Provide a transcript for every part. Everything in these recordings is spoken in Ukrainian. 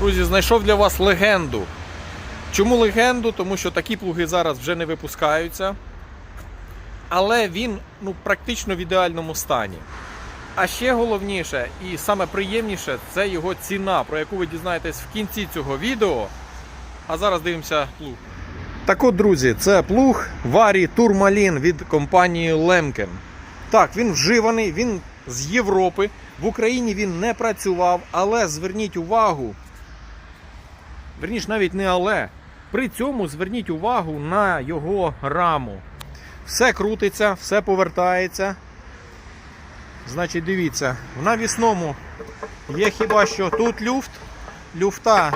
Друзі, знайшов для вас легенду. Чому легенду? Тому що такі плуги зараз вже не випускаються. Але він ну, практично в ідеальному стані. А ще головніше і саме приємніше це його ціна, про яку ви дізнаєтесь в кінці цього відео. А зараз дивимося плуг. Так от, друзі, це плуг Варі Турмалін від компанії Лемкен. Так, він вживаний, він з Європи. В Україні він не працював, але зверніть увагу. Верніш, навіть не але. При цьому зверніть увагу на його раму. Все крутиться, все повертається. Значить, дивіться, в навісному є хіба що тут люфт, люфта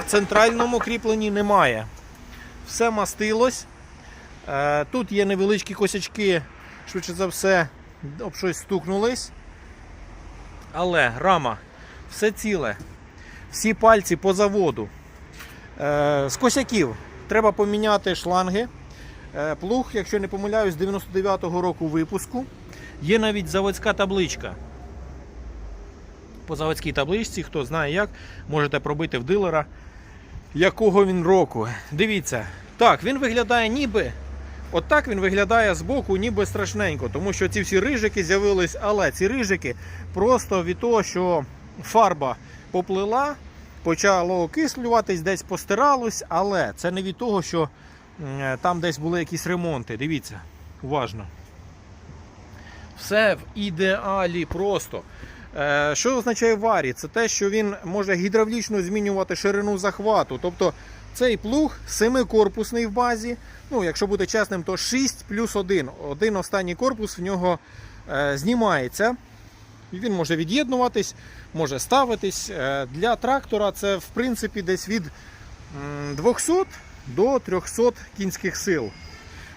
в центральному кріпленні немає. Все мастилось. Е, Тут є невеличкі косячки, швидше за все, об щось стукнулись. Але рама, все ціле. Всі пальці по заводу. Е, З косяків треба поміняти шланги. Е, Плуг, якщо не помиляюсь, з 99-го року випуску. Є навіть заводська табличка. По заводській табличці, хто знає як, можете пробити в дилера, якого він року. Дивіться, так, він виглядає ніби. Отак він виглядає збоку, ніби страшненько, тому що ці всі рижики з'явились, але ці рижики просто від того, що фарба поплила, почало окислюватись, десь постиралось, але це не від того, що там десь були якісь ремонти. Дивіться, уважно. Все в ідеалі просто. Е, Що означає варі? Це те, що він може гідравлічно змінювати ширину захвату. Тобто цей плуг семикорпусний в базі. Ну, якщо бути чесним, то 6 плюс 1. Один останній корпус в нього е, знімається. Він може від'єднуватись, може ставитись. Е, Для трактора це в принципі десь від 200 до 300 кінських сил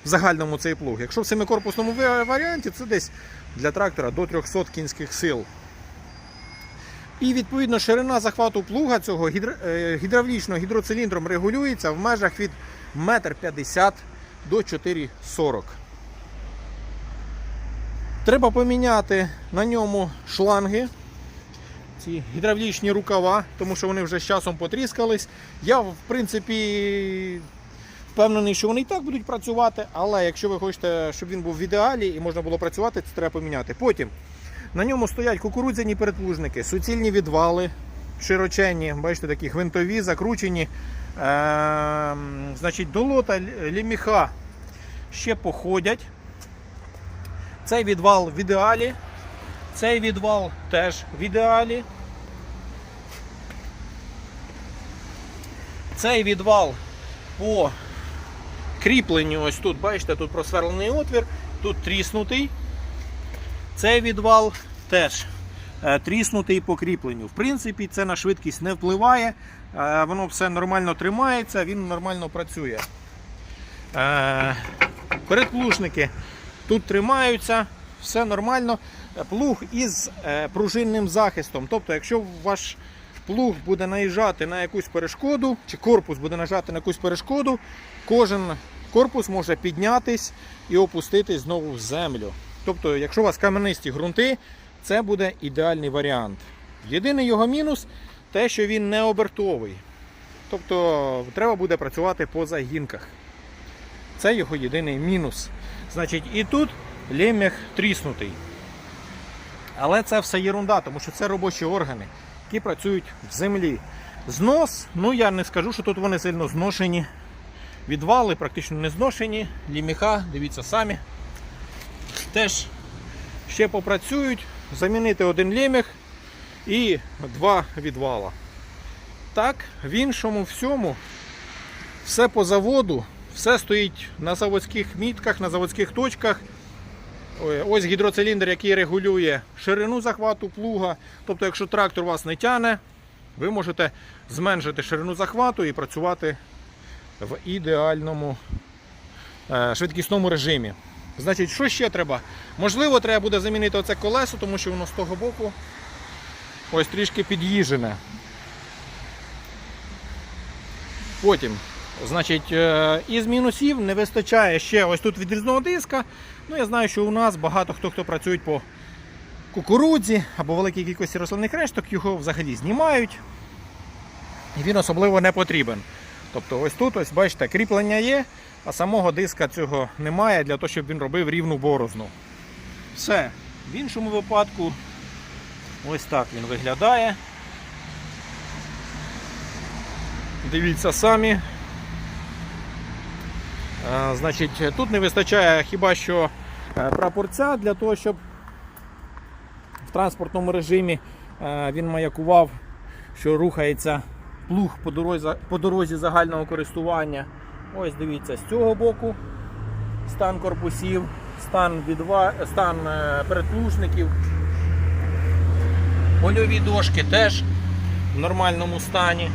в загальному цей плуг. Якщо в семикорпусному варіанті, це десь для трактора до 300 кінських сил. І відповідно ширина захвату плуга цього е, гідравлічного гідроциліндром регулюється в межах від 1,50 м до 4,40 Треба поміняти на ньому шланги, ці гідравлічні рукава, тому що вони вже з часом потріскались. Я, в принципі, впевнений, що вони і так будуть працювати, але якщо ви хочете, щоб він був в ідеалі і можна було працювати, це треба поміняти. Потім на ньому стоять кукурудзяні передплужники, суцільні відвали, широченні, бачите, такі гвинтові, закручені. Ем, значить, долота ліміха ще походять. Цей відвал в ідеалі. Цей відвал теж в ідеалі. Цей відвал по кріпленню, ось тут, бачите, тут просверлений отвір, тут тріснутий. Цей відвал теж е, тріснутий по кріпленню. В принципі, це на швидкість не впливає, е, воно все нормально тримається, він нормально працює. Е, Передплужники тут тримаються, все нормально. Плуг із е, пружинним захистом. Тобто, якщо ваш плуг буде наїжджати на якусь перешкоду, чи корпус буде наїжджати на якусь перешкоду, кожен корпус може піднятись і опуститись знову в землю. Тобто, якщо у вас кам'янисті ґрунти, це буде ідеальний варіант. Єдиний його мінус те, що він не обертовий. Тобто треба буде працювати по загінках. Це його єдиний мінус. Значить, і тут лемех тріснутий. Але це все єрунда, тому що це робочі органи, які працюють в землі. Знос, ну я не скажу, що тут вони сильно зношені. Відвали практично не зношені. Ліміха, дивіться самі. Теж ще попрацюють. Замінити один лемех і два відвала. Так, в іншому всьому все по заводу, все стоїть на заводських мітках, на заводських точках. Ось гідроциліндр, який регулює ширину захвату плуга. Тобто, якщо трактор вас не тяне, ви можете зменшити ширину захвату і працювати в ідеальному е, швидкісному режимі. Значить, що ще треба? Можливо, треба буде замінити оце колесо, тому що воно з того боку ось трішки під'їжджене. Потім, значить, е, із мінусів не вистачає ще ось тут відрізного диска. Ну, я знаю, що у нас багато хто хто працюють по кукурудзі або великій кількості рослинних решток, його взагалі знімають. І він особливо не потрібен. Тобто ось тут, ось бачите, кріплення є, а самого диска цього немає для того, щоб він робив рівну борозну. Все. В іншому випадку ось так він виглядає. Дивіться самі. А, значить, тут не вистачає хіба що е, прапорця для того, щоб в транспортному режимі е, він маякував, що рухається плуг по дорозі, по дорозі загального користування. Ось дивіться, з цього боку стан корпусів, стан, відва... стан е, передплужників. Польові дошки теж в нормальному стані.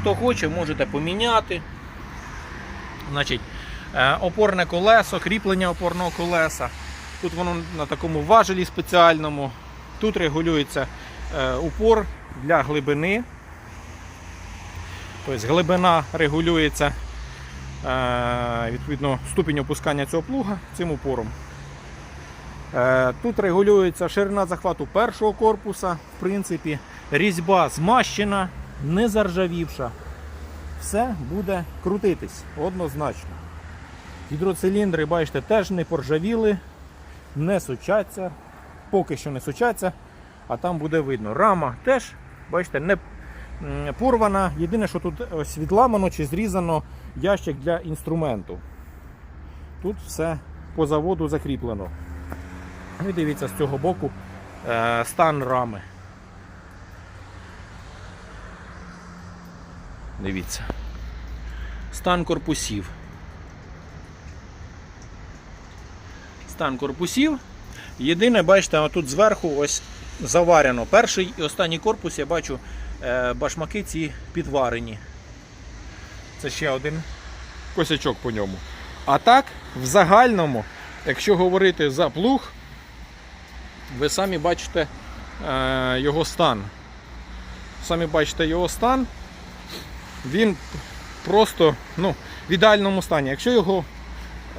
Хто хоче, можете поміняти. Значить, е, опорне колесо, кріплення опорного колеса. Тут воно на такому важелі спеціальному. Тут регулюється е, упор для глибини. Тобто глибина регулюється е, відповідно ступінь опускання цього плуга цим упором. Тут регулюється ширина захвату першого корпуса. В принципі, різьба змащена, не заржавівша. Все буде крутитись однозначно. Гідроциліндри, бачите, теж не поржавіли, не сучаться, поки що не сучаться, а там буде видно. Рама теж, бачите, не порвана. Єдине, що тут ось відламано чи зрізано ящик для інструменту. Тут все по заводу закріплено. Ну і дивіться з цього боку е, стан рами. Дивіться. Стан корпусів. Стан корпусів. Єдине, бачите, тут зверху ось заварено. Перший і останній корпус я бачу е, башмаки ці підварені. Це ще один косячок по ньому. А так, в загальному, якщо говорити за плуг, ви самі бачите е, його стан. Самі бачите його стан. Він просто ну, в ідеальному стані. Якщо його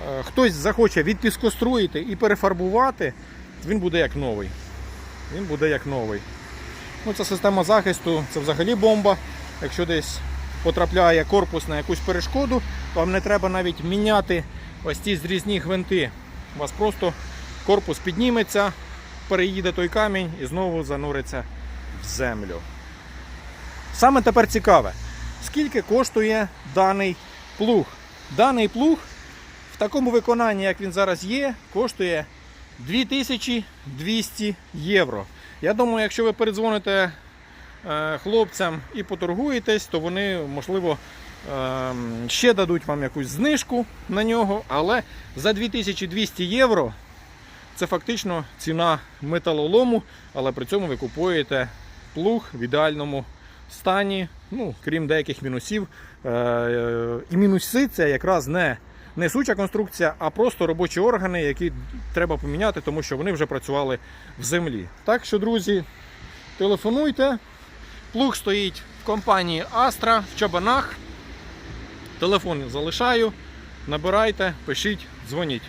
е, хтось захоче відпіскоструїти і перефарбувати, він буде як новий. Він буде як новий. Ну, Ця система захисту це взагалі бомба. Якщо десь потрапляє корпус на якусь перешкоду, то вам не треба навіть міняти ось ці зрізні гвинти. У вас просто корпус підніметься, переїде той камінь і знову зануриться в землю. Саме тепер цікаве, скільки коштує даний плуг. Даний плуг в такому виконанні, як він зараз є, коштує 2200 євро. Я думаю, якщо ви передзвоните е, хлопцям і поторгуєтесь, то вони, можливо, е, ще дадуть вам якусь знижку на нього. Але за 2200 євро це фактично ціна металолому, але при цьому ви купуєте плуг в ідеальному стані, ну, крім деяких мінусів. Е, І мінуси це якраз не несуча конструкція, а просто робочі органи, які треба поміняти, тому що вони вже працювали в землі. Так що, друзі, телефонуйте. Плуг стоїть в компанії Astra в Чабанах. Телефон залишаю. Набирайте, пишіть, дзвоніть.